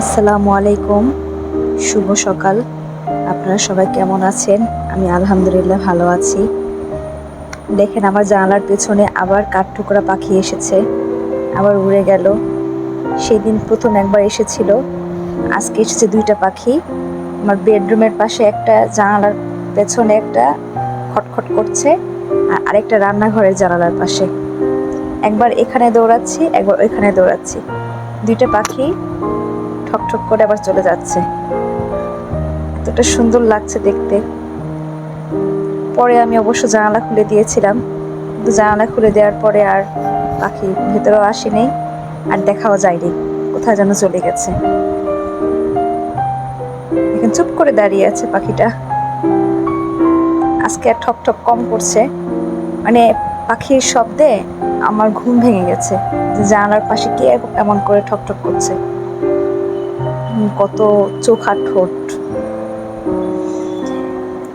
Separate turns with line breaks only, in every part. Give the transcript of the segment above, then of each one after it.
আসসালামু আলাইকুম। শুভ সকাল। আপনারা সবাই কেমন আছেন? আমি আলহামদুলিল্লাহ ভালো আছি। দেখেন, আমার জানালার পেছনে আবার কাঠঠোকরা পাখি এসেছে। আবার উড়ে গেল। সেদিন প্রথম একবার এসেছিল। আজকে এসেছে দুইটা পাখি। আমার বেডরুমের পাশে একটা, জানালার পেছনে একটা খটখট করছে। আর আরেকটা রান্নাঘরের জানালার পাশে। একবার এখানে দৌড়াচ্ছি, একবার ওইখানে দৌড়াচ্ছি। দুইটা পাখি ঠক ঠক করে আবার চলে যাচ্ছে। এতটা সুন্দর লাগছে দেখতে। পরে আমি অবশ্য জানালা খুলে দিয়েছিলাম। কিন্তু জানালা খুলে দেওয়ার পরে আর পাখি ভেতরেও আসেনি আর দেখাও যায়নি। কোথায় যেন চলে গেছে। এখন চুপ করে দাঁড়িয়ে আছে পাখিটা। আজকে আর ঠক ঠক কম করছে। মানে পাখির শব্দে আমার ঘুম ভেঙে গেছে। জানালার পাশে কে এমন করে ঠক ঠক করছে? কত চোখা ঠোঁট।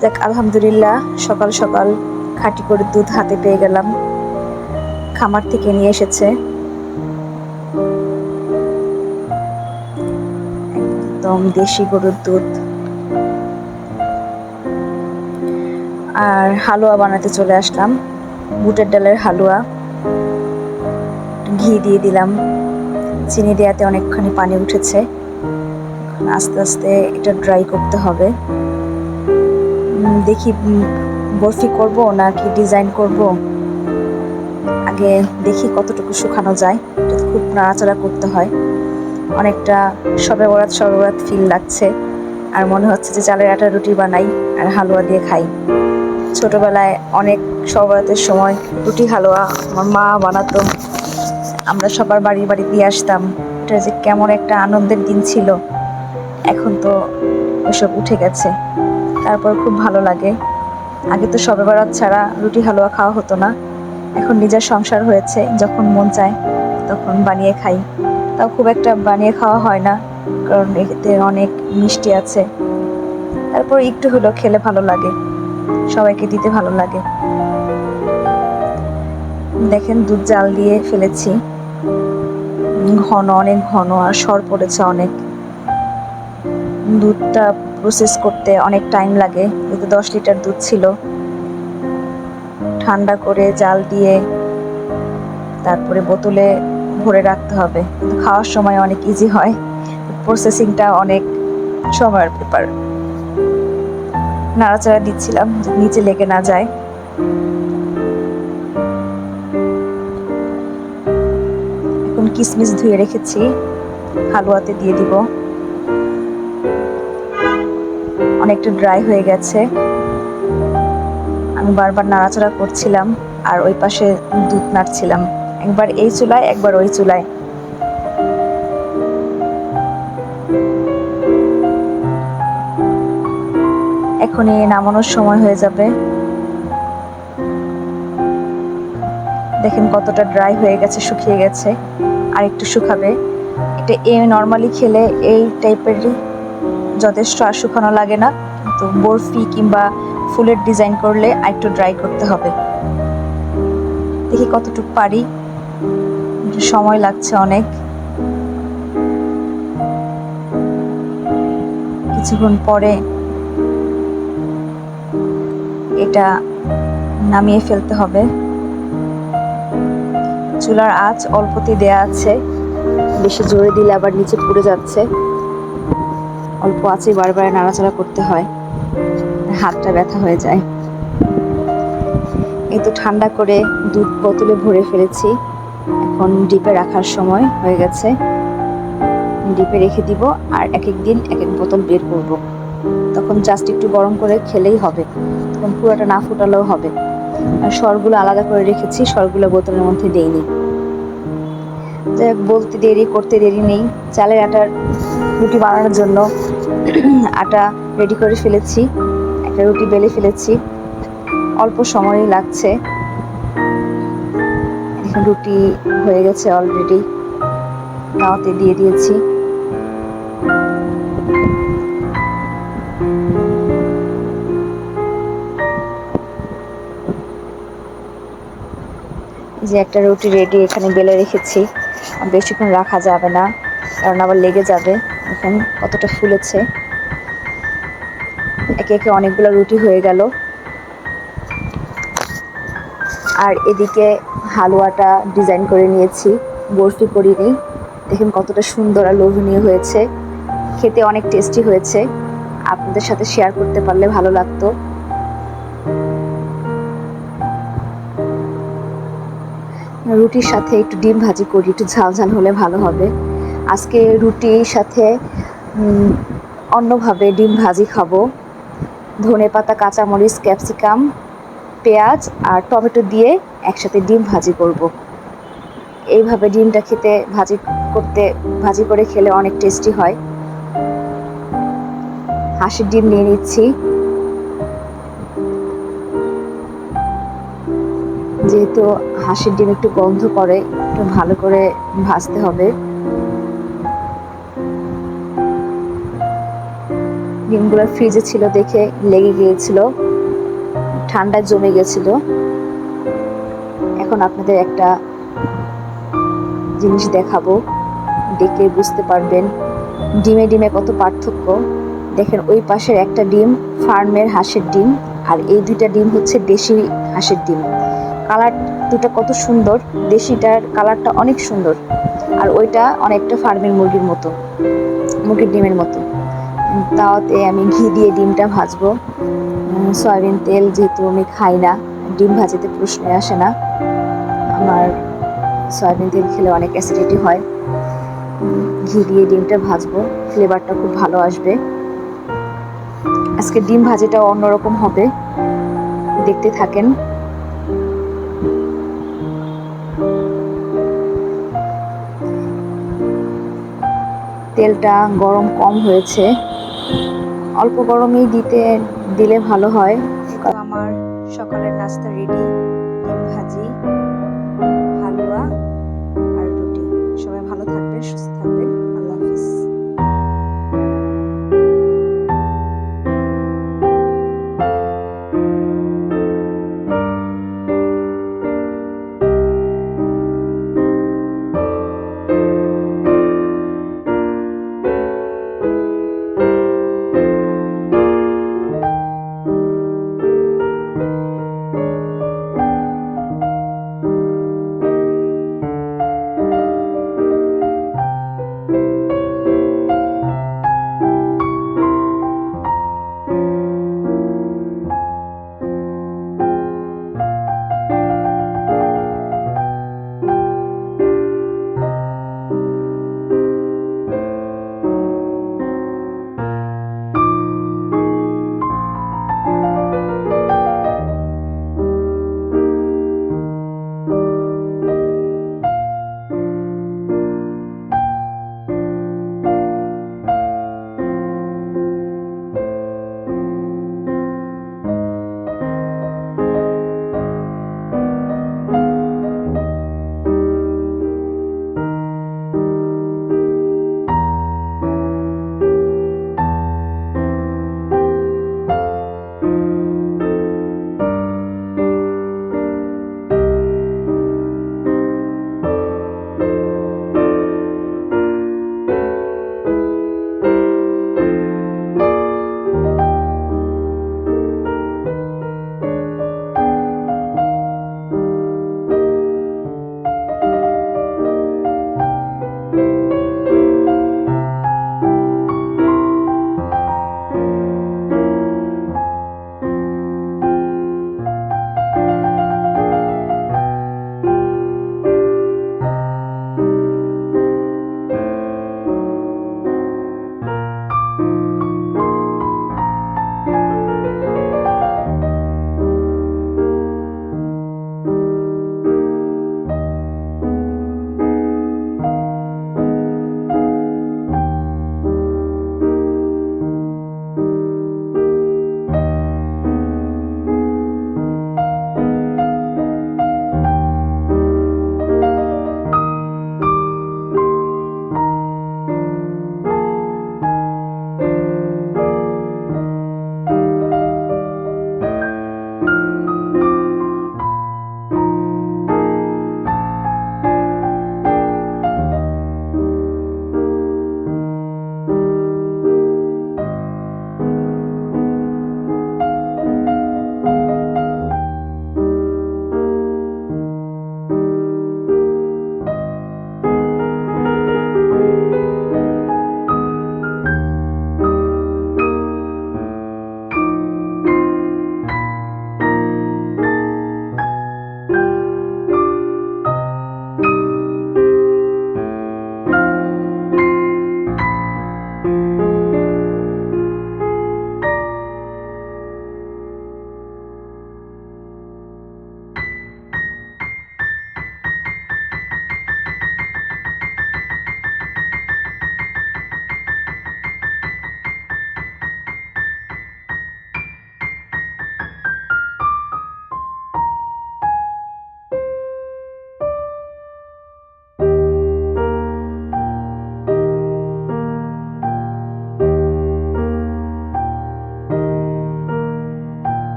দেখ, আলহামদুলিল্লাহ, সকাল সকাল খাঁটি করে দুধ হাতে পেয়ে গেলাম। খামার থেকে নিয়ে এসেছে। একদম দেশি গরুর দুধ। আর হালুয়া বানাতে চলে আসলাম। বুটের ডালের হালুয়া। ঘি দিয়ে দিলাম। চিনি দেওয়াতে অনেকখানি পানি উঠেছে। আস্তে আস্তে এটা ড্রাই করতে হবে। দেখি বরফি করব নাকি ডিজাইন করব? আগে দেখি কতটুকু শুকানো যায়, এটা খুব নাড়াচাড়া করতে হয়। অনেকটা সবে বরাত সবে বরাত ফিল লাগছে, আর মনে হচ্ছে যে চালের আটা রুটি বানাই আর হালুয়া দিয়ে খাই। ছোটবেলায় অনেক সবরাতের সময় রুটি, হালুয়া আমার মা বানাতো। আমরা সবার বাড়ি বাড়ি দিয়ে আসতাম। এটা যে কেমন একটা আনন্দের দিন ছিল। এখন তো ওসব উঠে গেছে। তারপর খুব ভালো লাগে। আগে তো সবে বরাত ছাড়া রুটি, হালুয়া খাওয়া হতো না। এখন নিজের সংসার হয়েছে, যখন মন চায় তখন বানিয়ে খাই। তাও খুব একটা বানিয়ে খাওয়া হয় না, কারণ এতে অনেক মিষ্টি আছে। তারপর একটু হলেও খেলে ভালো লাগে। সবাইকে দিতে ভালো লাগে। দেখেন দুধ জাল দিয়ে ফেলেছি। ঘন, অনেক ঘন, আর সর পড়েছে অনেক। দুধটা প্রসেস করতে অনেক টাইম লাগে। এতে দশ লিটার দুধ ছিল। ঠান্ডা করে জাল দিয়ে তারপরে বোতলে ভরে রাখতে হবে। খাওয়ার সময় অনেক ইজি হয়। প্রসেসিংটা অনেক সময়ের ব্যাপার নাড়াচাড়া দিচ্ছিলাম নিচে লেগে না যায়। এখন কিশমিশ ধুয়ে রেখেছি। হালুয়াতে দিয়ে দিব। অনেকটা ড্রাই হয়ে গেছে। আমি বারবার নাড়াচাড়া করছিলাম আর ওই পাশে দুধ নাড়ছিলাম। একবার এই চুলায়, একবার ওই চুলায়। এখনই নামানোর সময় হয়ে যাবে। দেখেন কতটা ড্রাই হয়ে গেছে, শুকিয়ে গেছে। আর একটু শুকাবে। এটা এ নর্মালি খেলে এই টাইপেরই যথেষ্ট আর শুকানো লাগে না, কিন্তু বরফি কিংবা ফুলের ডিজাইন করলে একটু ড্রাই করতে হবে। দেখি কতটুকু পারি। সময় লাগছে অনেক। কিছুক্ষণ পরে এটা নামিয়ে ফেলতে হবে। চুলার আঁচ অল্পতে দেয়া আছে। বেশি জোরে দিলে আবার নিচে পুড়ে যাচ্ছে। অল্প আছে বারবার নাড়াচাড়া করতে হয়। হাতটা ব্যথা হয়ে যায়। এই তো ঠান্ডা করে দুধ বোতলে ভরে ফেলেছি। এখন ডিপে রাখার সময় হয়ে গেছে। ডিপে রেখে দিব আর এক এক দিন এক এক বোতল বের করব। তখন জাস্ট একটু গরম করে খেলেই হবে। তখন পুরোটা না ফুটালেও হবে। আর সরগুলো আলাদা করে রেখেছি সরগুলো বোতলের মধ্যে দেইনি। যাই বলতে দেরি, করতে দেরি নেই। চালের আটার রুটি বানানোর জন্য আটা রেডি করে ফেলেছি, একটা রুটি বেলে ফেলেছি, অল্প সময়ই লাগছে। রুটি হয়ে গেছে অলরেডি তাওয়াতে দিয়ে দিয়েছি। যে একটা রুটি রেডি এখানে বেলে রেখেছি বেশিক্ষণ রাখা যাবে না, কারণ আবার লেগে যাবে। এখন কতটা ফুলেছে। একে একে অনেকগুলো রুটি হয়ে গেল। আর এদিকে হালুয়াটা ডিজাইন করে নিয়েছি, বরফি করিনি। দেখুন কতটা সুন্দর আর লোভনীয় হয়েছে। খেতে অনেক টেস্টি হয়েছে। আপনাদের সাথে শেয়ার করতে পারলে ভালো লাগতো। রুটির সাথে একটু ডিম ভাজি করি, একটু ঝাল ঝাল হলে ভালো হবে। আজকে রুটির সাথে অন্যভাবে ডিম ভাজি খাব। ধনে পাতা, কাঁচামরিচ, ক্যাপসিকাম, পেঁয়াজ আর টমেটো দিয়ে একসাথে ডিম ভাজি করব। এইভাবে ডিমটা খেতে, ভাজি করতে, ভাজি করে খেলে অনেক টেস্টি হয়। হাঁসের ডিম নিয়ে নিচ্ছি। যেহেতু হাঁসের ডিম একটু গন্ধ করে, একটু ভালো করে ভাজতে হবে। ডিমগুলো ফ্রিজে ছিল দেখে লেগে গিয়েছিল। ঠান্ডায় জমে গেছিল। এখন আপনাদের একটা জিনিস দেখাবো। দেখে বুঝতে পারবেন ডিমে ডিমে কত পার্থক্য। দেখেন ওই পাশের একটা ডিম ফার্মের হাঁসের ডিম, আর এই দুইটা ডিম হচ্ছে দেশি হাঁসের ডিম। কালার দুটা কত সুন্দর, দেশিটার কালারটা অনেক সুন্দর। আর ওইটা অনেকটা ফার্মের মুরগির মতো, মুরগির ডিমের মতো। তাওতে আমি ঘি দিয়ে ডিমটা ভাজবো। সয়াবিন তেল যেহেতু আমি খাই না, ডিম ভাজিতে প্রশ্নই আসে না। আমার সয়াবিন তেল খেলে অনেক অ্যাসিডিটি হয়। ঘি দিয়ে ডিমটা ভাজবো ফ্লেভারটা খুব ভালো আসবে। আজকে ডিম ভাজিটা অন্যরকম হবে। দেখতে থাকেন। তেলটা গরম কম হয়েছে। অল্প গরমেই দিতে, দিলে ভালো হয়। আমার সকালের নাস্তা রেডি ডিম ভাজি, হালুয়া আর রুটি। সবাই ভালো থাকবে, সুস্থ